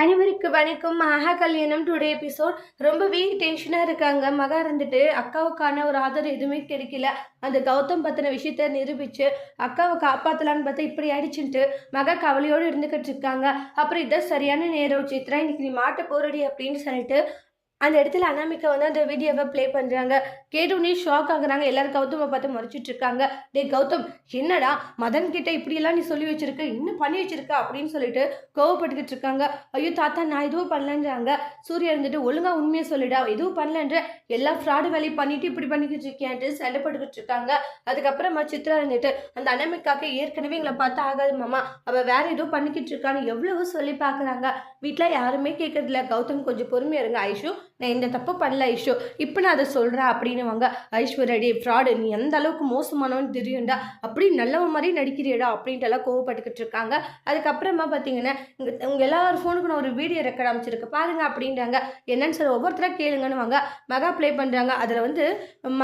அனைவருக்கு வணக்கம். மகா கல்யாணம் டுடே எபிசோட். ரொம்பவே டென்ஷனாக இருக்காங்க. மகா இருந்துட்டு அக்காவுக்கான ஒரு ஆதரவு எதுவுமே கிடைக்கல. அந்த கௌதம் பற்றின விஷயத்த நிரூபித்து அக்காவை காப்பாற்றலான்னு பார்த்தா இப்படி அடிச்சுட்டு மகா கவலையோடு இருந்துக்கிட்டு இருக்காங்க. அப்புறம் இதான் சரியான நேரம். சித்ரா இன்னைக்கு நீ மாட்ட போறடி அப்படின்னு சொல்லிட்டு அந்த இடத்துல அனாமிகா வந்து அந்த வீடியோவை ப்ளே பண்ணுறாங்க கேட்டோன்னே ஷாக் ஆகுறாங்க. எல்லாரும் கௌதமை பார்த்து மறைச்சிட்டு இருக்காங்க. டே கௌதம் என்னடா? மதன் கிட்ட இப்படியெல்லாம் நீ சொல்லி வச்சிருக்க? இன்னும் பண்ணி வச்சிருக்க? அப்படின்னு சொல்லிட்டு கோவப்பட்டுக்கிட்டு இருக்காங்க. ஐயோ தாத்தா நான் எதுவும் பண்ணலன்றாங்க. சூர்யா இருந்துட்டு ஒழுங்கா உண்மையை சொல்லிடா. எதுவும் பண்ணலன்ற. எல்லா ஃப்ராடு வேலையும் பண்ணிட்டு இப்படி பண்ணிக்கிட்டு இருக்கேன்ட்டு சண்டைப்பட்டுக்கிட்டு இருக்காங்க. அதுக்கப்புறமா சித்ரா இருந்துட்டு அந்த அனாமிக்காக்கு ஏற்கனவே எங்களை பார்த்து ஆகாது மாமா. அவள் வேற ஏதோ பண்ணிக்கிட்டு இருக்கான்னு எவ்வளவோ சொல்லி பார்க்குறாங்க. வீட்டில் யாருமே கேட்கறதில்ல கௌதம் கொஞ்சம் பொறுமையாக இருங்க ஐஷு. நான் இந்த தப்பு பண்ணல ஐஷோ. இப்போ நான் அதை சொல்கிறேன் அப்படின்னுவாங்க. ஐஸ்வர்யடி ஃப்ராடு நீ எந்த அளவுக்கு மோசமானவன் தெரியும்டா அப்படி நல்லவன் மாதிரி நடிக்கிறியடா? அப்படின்ட்டு எல்லாம் கோவப்பட்டுக்கிட்டு இருக்காங்க. அதுக்கப்புறமா பார்த்தீங்கன்னா இங்கே உங்கள் எல்லார் ஃபோனுக்கு நான் ஒரு வீடியோ ரெக்கார்ட் அமைச்சிருக்கு பாருங்க அப்படின்றாங்க. என்னன்னு சொல்லி ஒவ்வொருத்தராக கேளுங்கன்னு வாங்க மகா ப்ளே பண்ணுறாங்க அதில் வந்து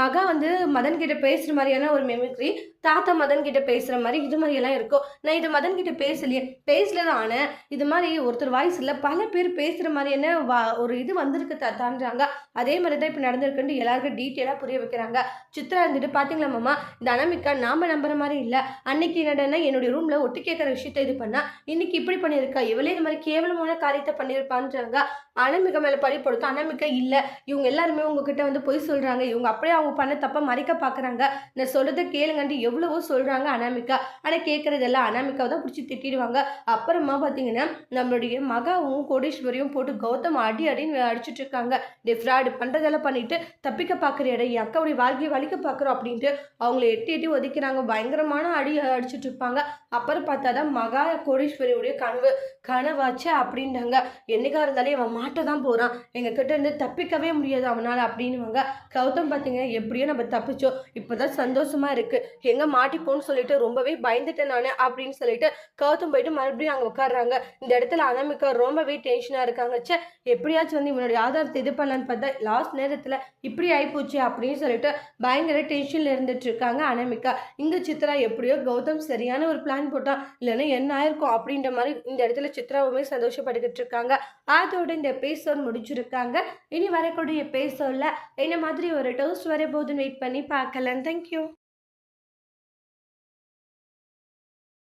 மகா வந்து மதன் கிட்ட பேசுகிற மாதிரியான ஒரு மெமிக்ரி தாத்தா மதன் கிட்ட பேசுகிற மாதிரி இது மாதிரி எல்லாம் இருக்கும் நான் இது மதன் கிட்ட பேசலையே. பேசல தான் இது மாதிரி ஒருத்தர் வாய்ஸ் இல்லை பல பேர் பேசுகிற மாதிரி என்ன வா ஒரு இது வந்திருக்கு தாத்தான்றாங்க அதே மாதிரி தான் இப்போ நடந்திருக்குன்ட்டு எல்லாருக்கும் டீட்டெயிலாக புரிய வைக்கிறாங்க. சித்ரா இருந்துட்டு பார்த்தீங்களா மாமா? இந்த அனாமிக்கா நாம நம்புற மாதிரி இல்லை. அன்னைக்கு என்னடனா என்னுடைய ரூமில் ஒட்டு கேட்குற விஷயத்த இது பண்ணால் இன்னைக்கு இப்படி பண்ணியிருக்கா. இவளே இந்த மாதிரி கேவலமான காரியத்தை பண்ணியிருப்பான்றாங்க. அனாமிகா மேலே பழி கொடுத்தா அனாமிகா இல்லை. இவங்க எல்லாருமே உங்ககிட்ட வந்து பொய் சொல்கிறாங்க இவங்க அப்படியே அவங்க பண்ண தப்பை மறைக்க பார்க்குறாங்க நான் சொல்கிறத கேளுங்கன்ட்டு எவ்வளவோ சொல்கிறாங்க அனாமிகா. ஆனால் கேட்குறதெல்லாம் அனாமிக்காவை தான் பிடிச்சி திட்டிடுவாங்க. அப்புறமா பார்த்தீங்கன்னா நம்மளுடைய மகாவும் கோடீஸ்வரியும் போட்டு கௌதம் அடி அடின்னு அடிச்சிட்டு இருக்காங்க. டிஃப்ராய்டு பண்ணுறதெல்லாம் பண்ணிட்டு தப்பிக்க பார்க்குறியடா என் அக்காவுடைய வாழ்க்கையை வலிக்க பார்க்குறோம் அப்படின்ட்டு அவங்கள எட்டி எட்டி ஒதுக்கிறாங்க. பயங்கரமான அடி அடிச்சுட்டு இருப்பாங்க. அப்புறம் பார்த்தா தான் மகா கோடீஸ்வரியுடைய கனவு. கனவாச்சு அப்படின்றாங்க என்னைக்கா இருந்தாலும் அவன் மாட்ட தான் போகிறான் எங்கள் கிட்ட இருந்து தப்பிக்கவே முடியாது அவனால் அப்படின்னுவாங்க. கௌதம் பார்த்தீங்கன்னா எப்படியோ நம்ம தப்பிச்சோம். இப்போ தான் சந்தோஷமாக இருக்குது எங்கே மாட்டிப்போன்னு சொல்லிட்டு ரொம்பவே பயந்துட்டேன் நான் அப்படின்னு சொல்லிட்டு கௌதம் போயிட்டு மறுபடியும் அங்கே உட்காடுறாங்க இந்த இடத்துல அனாமிகா ரொம்பவே டென்ஷனாக இருக்காங்க. ச்சே எப்படியாச்சும் வந்து இவனுடைய ஆதாரத்தை இது பண்ணலான்னு பார்த்தா லாஸ்ட் நேரத்தில் இப்படி ஆயிப்போச்சு அப்படின்னு சொல்லிட்டு பயங்கர டென்ஷனில் இருந்துட்டு இருக்காங்க அனாமிகா. இங்கே சித்ரா எப்படியோ கௌதம் சரியான ஒரு பிளான் போட்டான். இல்லைன்னா என்ன ஆயிருக்கும் அப்படின்ற மாதிரி இந்த இடத்துல சித்ராவுமே சந்தோஷப்பட்டுக்கிட்டு இருக்காங்க. அதோட இந்த எபிசோட் முடிச்சிருக்காங்க. இனி வரக்கூடிய எபிசோடில் என்ன மாதிரி ஒரு டோஸ்ட் வர போதுன்னு வெயிட் பண்ணி பார்க்கலாம். தேங்க்யூ